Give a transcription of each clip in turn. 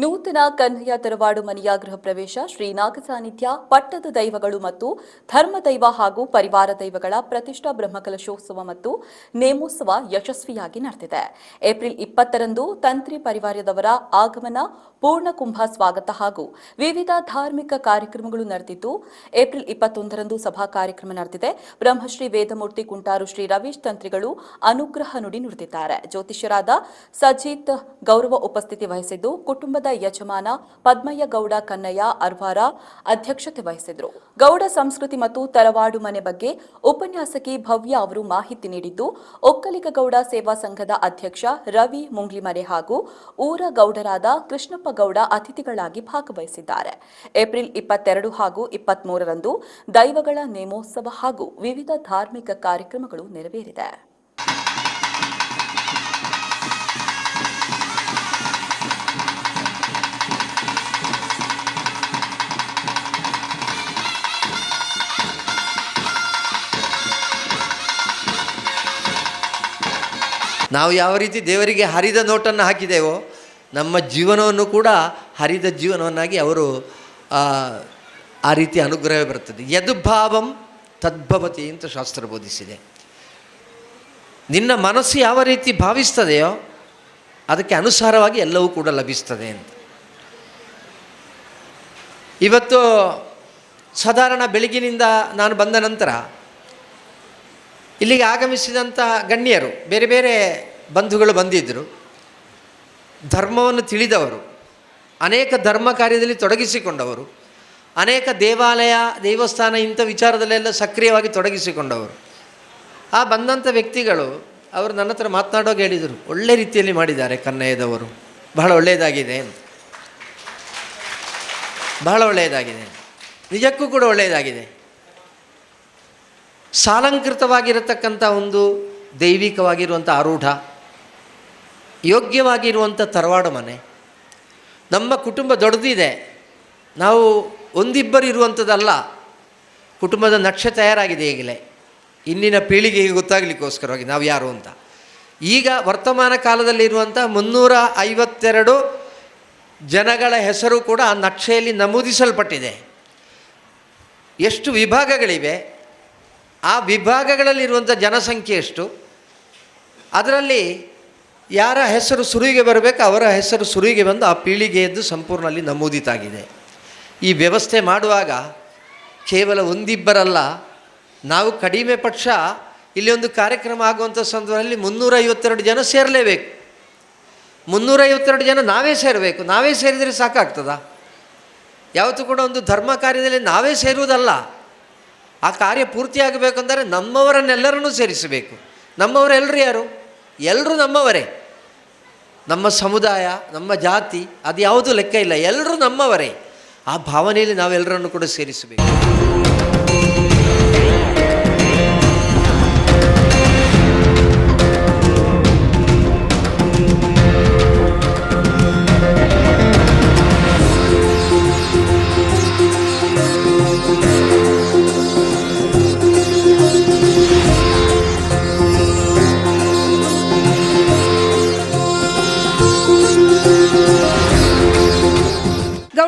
ನೂತನ ಕನ್ಹಯ್ಯ ತರವಾಡು ಮನೆಯ ಗೃಹ ಪ್ರವೇಶ ಶ್ರೀ ನಾಗಸಾನಿಧ್ಯ, ಪಟ್ಟದ ದೈವಗಳು ಮತ್ತು ಧರ್ಮ ದೈವ ಹಾಗೂ ಪರಿವಾರ ದೈವಗಳ ಪ್ರತಿಷ್ಠಾ ಬ್ರಹ್ಮಕಲಶೋತ್ಸವ ಮತ್ತು ನೇಮೋತ್ಸವ ಯಶಸ್ವಿಯಾಗಿ ನಡೆದಿದೆ. ಏಪ್ರಿಲ್ ಇಪ್ಪತ್ತರಂದು ತಂತ್ರಿ ಪರಿವಾರದವರ ಆಗಮನ, ಪೂರ್ಣ ಕುಂಭ ಸ್ವಾಗತ ಹಾಗೂ ವಿವಿಧ ಧಾರ್ಮಿಕ ಕಾರ್ಯಕ್ರಮಗಳು ನಡೆದಿದ್ದು, ಏಪ್ರಿಲ್ ಇಪ್ಪತ್ತೊಂದರಂದು ಸಭಾ ಕಾರ್ಯಕ್ರಮ ನಡೆದಿದೆ. ಬ್ರಹ್ಮಶ್ರೀ ವೇದಮೂರ್ತಿ ಕುಂಟಾರು ಶ್ರೀ ರವೀಶ್ ತಂತ್ರಿಗಳು ಅನುಗ್ರಹ ನುಡಿ ನುಡಿದಿದ್ದಾರೆ. ಜ್ಯೋತಿಷ್ಯರಾದ ಸಜಿತ್ ಗೌರವ ಉಪಸ್ಥಿತಿ ವಹಿಸಿದ್ದು ಕುಟುಂಬದ ಯಜಮಾನ ಪದ್ಮಯ್ಯ ಗೌಡ ಕನ್ನಯ್ಯ ಅರ್ವಾರ ಅಧ್ಯಕ್ಷತೆ ವಹಿಸಿದ್ರು. ಗೌಡ ಸಂಸ್ಕೃತಿ ಮತ್ತು ತರವಾಡು ಮನೆ ಬಗ್ಗೆ ಉಪನ್ಯಾಸಕಿ ಭವ್ಯ ಅವರು ಮಾಹಿತಿ ನೀಡಿದ್ದು ಒಕ್ಕಲಿಗ ಗೌಡ ಸೇವಾ ಸಂಘದ ಅಧ್ಯಕ್ಷ ರವಿ ಮುಂಗ್ಲಿಮನೆ ಹಾಗೂ ಊರ ಗೌಡರಾದ ಕೃಷ್ಣಪ್ಪ ಗೌಡ ಅತಿಥಿಗಳಾಗಿ ಭಾಗವಹಿಸಿದ್ದಾರೆ. ಏಪ್ರಿಲ್ ಇಪ್ಪತ್ತೆರಡು ಹಾಗೂ ಇಪ್ಪತ್ಮೂರರಂದು ದೈವಗಳ ನೇಮೋತ್ಸವ ಹಾಗೂ ವಿವಿಧ ಧಾರ್ಮಿಕ ಕಾರ್ಯಕ್ರಮಗಳು ನೆರವೇರಿದೆ. ನಾವು ಯಾವ ರೀತಿ ದೇವರಿಗೆ ಹರಿದ ನೋಟನ್ನು ಹಾಕಿದ್ದೇವೋ ನಮ್ಮ ಜೀವನವನ್ನು ಕೂಡ ಹರಿದ ಜೀವನವನ್ನಾಗಿ ಅವರು ಆ, ರೀತಿ ಅನುಗ್ರಹ ಬರ್ತದೆ ಯದ್ಭಾವಂ ತದ್ಭವತಿ ಅಂತ ಶಾಸ್ತ್ರ ಬೋಧಿಸಿದೆ. ನಿನ್ನ ಮನಸ್ಸು ಯಾವ ರೀತಿ ಭಾವಿಸ್ತದೆಯೋ ಅದಕ್ಕೆ ಅನುಸಾರವಾಗಿ ಎಲ್ಲವೂ ಕೂಡ ಲಭಿಸ್ತದೆ ಅಂತ. ಇವತ್ತು ಸಾಧಾರಣ ಬೆಳಗಿನಿಂದ ನಾನು ಬಂದ ನಂತರ ಇಲ್ಲಿಗೆ ಆಗಮಿಸಿದಂತಹ ಗಣ್ಯರು, ಬೇರೆ ಬೇರೆ ಬಂಧುಗಳು ಬಂದಿದ್ದರು ಧರ್ಮವನ್ನು ತಿಳಿದವರು, ಅನೇಕ ಧರ್ಮ ಕಾರ್ಯದಲ್ಲಿ ತೊಡಗಿಸಿಕೊಂಡವರು, ಅನೇಕ ದೇವಾಲಯ, ದೇವಸ್ಥಾನ ಇಂಥ ವಿಚಾರದಲ್ಲೆಲ್ಲ ಸಕ್ರಿಯವಾಗಿ ತೊಡಗಿಸಿಕೊಂಡವರು. ಆ ಬಂದಂಥ ವ್ಯಕ್ತಿಗಳು ಅವರು ನನ್ನ ಹತ್ರ ಮಾತನಾಡುವಾಗ ಹೇಳಿದರು, ಒಳ್ಳೆ ರೀತಿಯಲ್ಲಿ ಮಾಡಿದ್ದಾರೆ ಕನ್ನಯ್ಯದವರು ಬಹಳ ಒಳ್ಳೆಯದಾಗಿದೆ ಬಹಳ ಒಳ್ಳೆಯದಾಗಿದೆ. ನಿಜಕ್ಕೂ ಕೂಡ ಒಳ್ಳೆಯದಾಗಿದೆ. ಸಾಲಂಕೃತವಾಗಿರತಕ್ಕಂಥ ಒಂದು ದೈವಿಕವಾಗಿರುವಂಥ ಆರೂಢ, ಯೋಗ್ಯವಾಗಿರುವಂಥ ತರವಾಡು ಮನೆ. ನಮ್ಮ ಕುಟುಂಬ ದೊಡ್ಡದಿದೆ. ನಾವು ಒಂದಿಬ್ಬರು ಇರುವಂಥದ್ದಲ್ಲ. ಕುಟುಂಬದ ನಕ್ಷೆ ತಯಾರಾಗಿದೆ ಈಗಲೇ. ಇಂದಿನ ಪೀಳಿಗೆಗೆ ಗೊತ್ತಾಗಲಿಕ್ಕೋಸ್ಕರವಾಗಿ ನಾವು ಯಾರು ಅಂತ. ಈಗ ವರ್ತಮಾನ ಕಾಲದಲ್ಲಿರುವಂಥ ಮುನ್ನೂರ ಐವತ್ತೆರಡು ಜನಗಳ ಹೆಸರು ಕೂಡ ಆ ನಕ್ಷೆಯಲ್ಲಿ ನಮೂದಿಸಲ್ಪಟ್ಟಿದೆ. ಎಷ್ಟು ವಿಭಾಗಗಳಿವೆ. ಆ ವಿಭಾಗಗಳಲ್ಲಿರುವಂಥ ಜನಸಂಖ್ಯೆ ಎಷ್ಟು? ಅದರಲ್ಲಿ ಯಾರ ಹೆಸರು ಸುರುವಿಗೆ ಬರಬೇಕು, ಅವರ ಹೆಸರು ಸುರುವಿಗೆ ಬಂದು ಆ ಪೀಳಿಗೆಯದ್ದು ಸಂಪೂರ್ಣ ಅಲ್ಲಿ ನಮೂದಿತಾಗಿದೆ. ಈ ವ್ಯವಸ್ಥೆ ಮಾಡುವಾಗ ಕೇವಲ ಒಂದಿಬ್ಬರಲ್ಲ, ನಾವು ಕಡಿಮೆ ಪಕ್ಷ, ಇಲ್ಲಿ ಒಂದು ಕಾರ್ಯಕ್ರಮ ಆಗುವಂಥ ಸಂದರ್ಭದಲ್ಲಿ ಮುನ್ನೂರೈವತ್ತೆರಡು ಜನ ಸೇರಲೇಬೇಕು. ಮುನ್ನೂರೈವತ್ತೆರಡು ಜನ ನಾವೇ ಸೇರಬೇಕು, ನಾವೇ ಸೇರಿದರೆ ಸಾಕಾಗ್ತದ? ಯಾವತ್ತೂ ಕೂಡ ಒಂದು ಧರ್ಮ ಕಾರ್ಯದಲ್ಲಿ ನಾವೇ ಸೇರುವುದಲ್ಲ. ಆ ಕಾರ್ಯ ಪೂರ್ತಿಯಾಗಬೇಕೆಂದರೆ ನಮ್ಮವರನ್ನೆಲ್ಲರನ್ನೂ ಸೇರಿಸಬೇಕು. ನಮ್ಮವರೆಲ್ಲರೂ ಯಾರು? ಎಲ್ಲರೂ ನಮ್ಮವರೇ. ನಮ್ಮ ಸಮುದಾಯ, ನಮ್ಮ ಜಾತಿ ಅದು ಯಾವುದೂ ಲೆಕ್ಕ ಇಲ್ಲ. ಎಲ್ಲರೂ ನಮ್ಮವರೇ. ಆ ಭಾವನೆಯಲ್ಲಿ ನಾವೆಲ್ಲರನ್ನು ಕೂಡ ಸೇರಿಸಬೇಕು.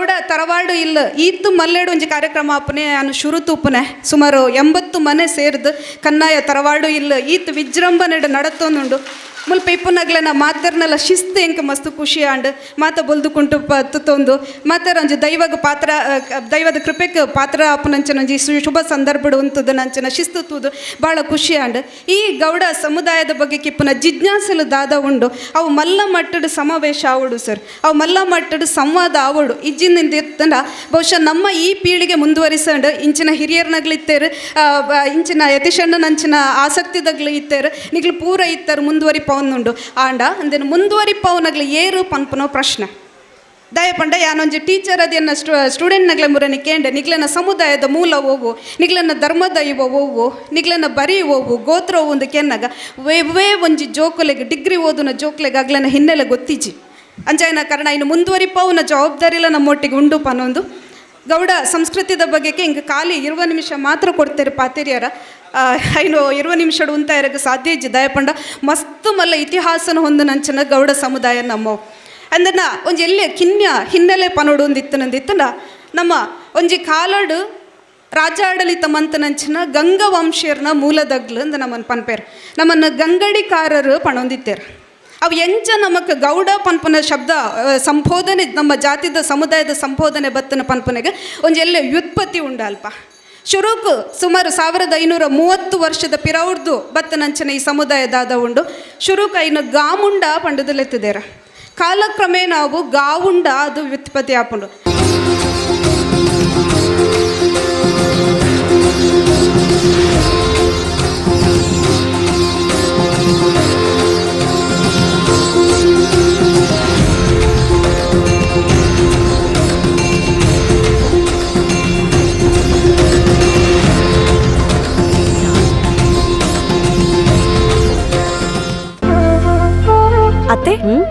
ಗೌಡ ತರವಾಡು ಇಲ್ಲ. ಈತ್ತು ಮಲ್ಲೆಡು ಒಂಜಿ ಕಾರ್ಯಕ್ರಮ ಆಪನೆ ನಾನು ಶುರು ತೂಪನೆ ಸುಮಾರು ಎಂಬತ್ತು ಮನೆ ಸೇರಿದು ಕನ್ನಾಯ ತರವಾಡು ಇಲ್ಲ. ಈತ್ ವಿಜೃಂಭಣೆ ನಡತೊಂದುಂಡು ಮುಲ್ಪ ನಾ ಮಾತರ್ನಲ್ಲ ಶಿಸ್ತು ಎಂಕ ಮಸ್ತ್ ಖುಷಿ ಆಂಡ್ ಮಾತ ಬೊಲ್ದುಕುಂಟು ಪ ತುತ್ತೊಂದು ಮಾತರ ಒಂಜಿ ದೈವಗ ಪಾತ್ರ, ದೈವದ ಕೃಪೆಗೆ ಪಾತ್ರ ಸು- ಶುಭ ಸಂದರ್ಭಡು ಉಂತುದು ನಂಚನ ಶಿಸ್ತು ತೂದು ಭಾಳ ಖುಷಿ ಆಂಡ್ ಈ ಗೌಡ ಸಮುದಾಯದ ಬಗ್ಗೆ ಕಿಪ್ಪುನ ಜಿಜ್ಞಾಸಲು ದಾದ ಉಂಡು. ಅವು ಮಲ್ಲ ಮಟ್ಟದ ಸಮಾವೇಶ ಆವಡು ಸರ್. ಅವು ಮಲ್ಲ ಮಟ್ಟದ ಸಂವಾದ ಆವಡು. ಇಜ್ಜಿನಿಂದ ಇರ್ತಂಡ ಬಹುಶಃ ನಮ್ಮ ಈ ಪೀಳಿಗೆ ಮುಂದುವರಿಸಂಡು ಇಂಚಿನ ಹಿರಿಯರ್ನಗ್ಲಿತ್ತೇರು ಇಂಚಿನ ಯತಿಷಣ್ಣ ನಂಚಿನ ಆಸಕ್ತಿದಗ್ಲು ಇತ್ತೇರು, ನಿಗ್ಲು ಪೂರ ಇತ್ತರು ಮುಂದುವರಿಪವನ್ನುಂಡು ಆಂಡ, ಅಂದೇನು ಮುಂದುವರಿಪವನಗ್ಲು ಏರು ಪನ್ಪನೋ ಪ್ರಶ್ನೆ. ದಯಪಂಡ ಯಾನೊಂಜಿ ಟೀಚರ್ ಎನ್ ಸ್ಟೂ ಸ್ಟೂಡೆಂಟ್ ಸ್ಟೂಡೆಂಟ್ನಗ್ಲೆ ಮುರನಿ ಕೇಂಡೆ, ನಿಗ್ಲನ ಸಮುದಾಯದ ಮೂಲ ಓವು, ನಿಗ್ಲನ ಧರ್ಮದ ಇವ ಓವು, ನಿಗ್ಲನ ಬರಿ ಓವು, ಗೋತ್ರ ಒಂದು ಕೆನ್ನಗ, ವೇ ಒಂಜಿ ಜೋಕುಲೆಗೆ, ಡಿಗ್ರಿ ಓದುನ ಜೋಕುಲೆಗೆ ಅಗ್ಲನ ಹಿನ್ನೆಲೆ ಗೊತ್ತಿಜಿ. ಅಂಜಾಯನ ಕಾರಣ ಇನ್ನು ಮುಂದುವರಿಪವನ ಜವಾಬ್ದಾರಿಲ ನಮ್ಮೊಟ್ಟಿಗೆ ಉಂಡು ಪನೊಂದು. ಗೌಡ, ಸಂಸ್ಕೃತಿದ ಬಗ್ಗೆ ಹಿಂಗೆ ಖಾಲಿ ಇರುವ ನಿಮಿಷ ಮಾತ್ರ ಕೊಡ್ತಾರೆ ಪಾತೆರಿಯರ. ಐನು ಇರುವ ನಿಮಿಷ ಅಂತ ಇರೋಕ್ಕೆ ಸಾಧ್ಯ ಇಜ್ಜಿ. ದಯಪಂಡ, ಮಸ್ತ್ ಮಲ್ಲ ಇತಿಹಾಸನ ಹೊಂದು ನಂಚನ ಗೌಡ ಸಮುದಾಯ ನಮ್ಮ. ಅಂದನ ಒಂಜಿ ಎಲ್ಲೇ ಕಿನ್ಯ ಹಿನ್ನೆಲೆ ಪನೋಡು ಒಂದಿತ್ತನಂದಿತ್ತನ ನಮ್ಮ ಒಂಜಿ ಕಾಲಡು ರಾಜಾಡಳಿತ ಮಂತನಂಚಿನ ಗಂಗವಂಶೀಯರ್ನ ಮೂಲದಗ್ಲು ಅಂದ ನಮ್ಮನ್ನು ಪನ್ಪೇರ್. ನಮ್ಮನ್ನು ಗಂಗಡಿಕಾರರು ಪಣೊಂದಿತ್ತೇರು. ಅವು ಎಂಚ ನಮಕ್ ಗೌಡ ಪನ್ಪನ ಶಬ್ದ ಸಂಬೋಧನೆ, ನಮ್ಮ ಜಾತಿದ ಸಮುದಾಯದ ಸಂಬೋಧನೆ ಬತ್ತನ ಪನ್ಪನೆಗೆ ಒಂಜಿ ಎಲ್ಲ ವ್ಯುತ್ಪತ್ತಿ ಉಂಡಲ್ಪ. ಶುರುಕು ಸುಮಾರು ಸಾವಿರದ ಐನೂರ ಮೂವತ್ತು ವರ್ಷದ ಪಿರೌಡ್ದು ಬತ್ತನಂಚನ ಈ ಸಮುದಾಯದಾದ ಉಂಡು. ಶುರುಕು ಐನು ಗಾಮುಂಡ ಪಂಡದಲೆತ್ತಿದ್ದೇರ ಕಾಲಕ್ರಮೇಣ ನಾವು ಗಾವುಂಡ ಅದು ವ್ಯುತ್ಪತ್ತಿ ಆಪುಂಡು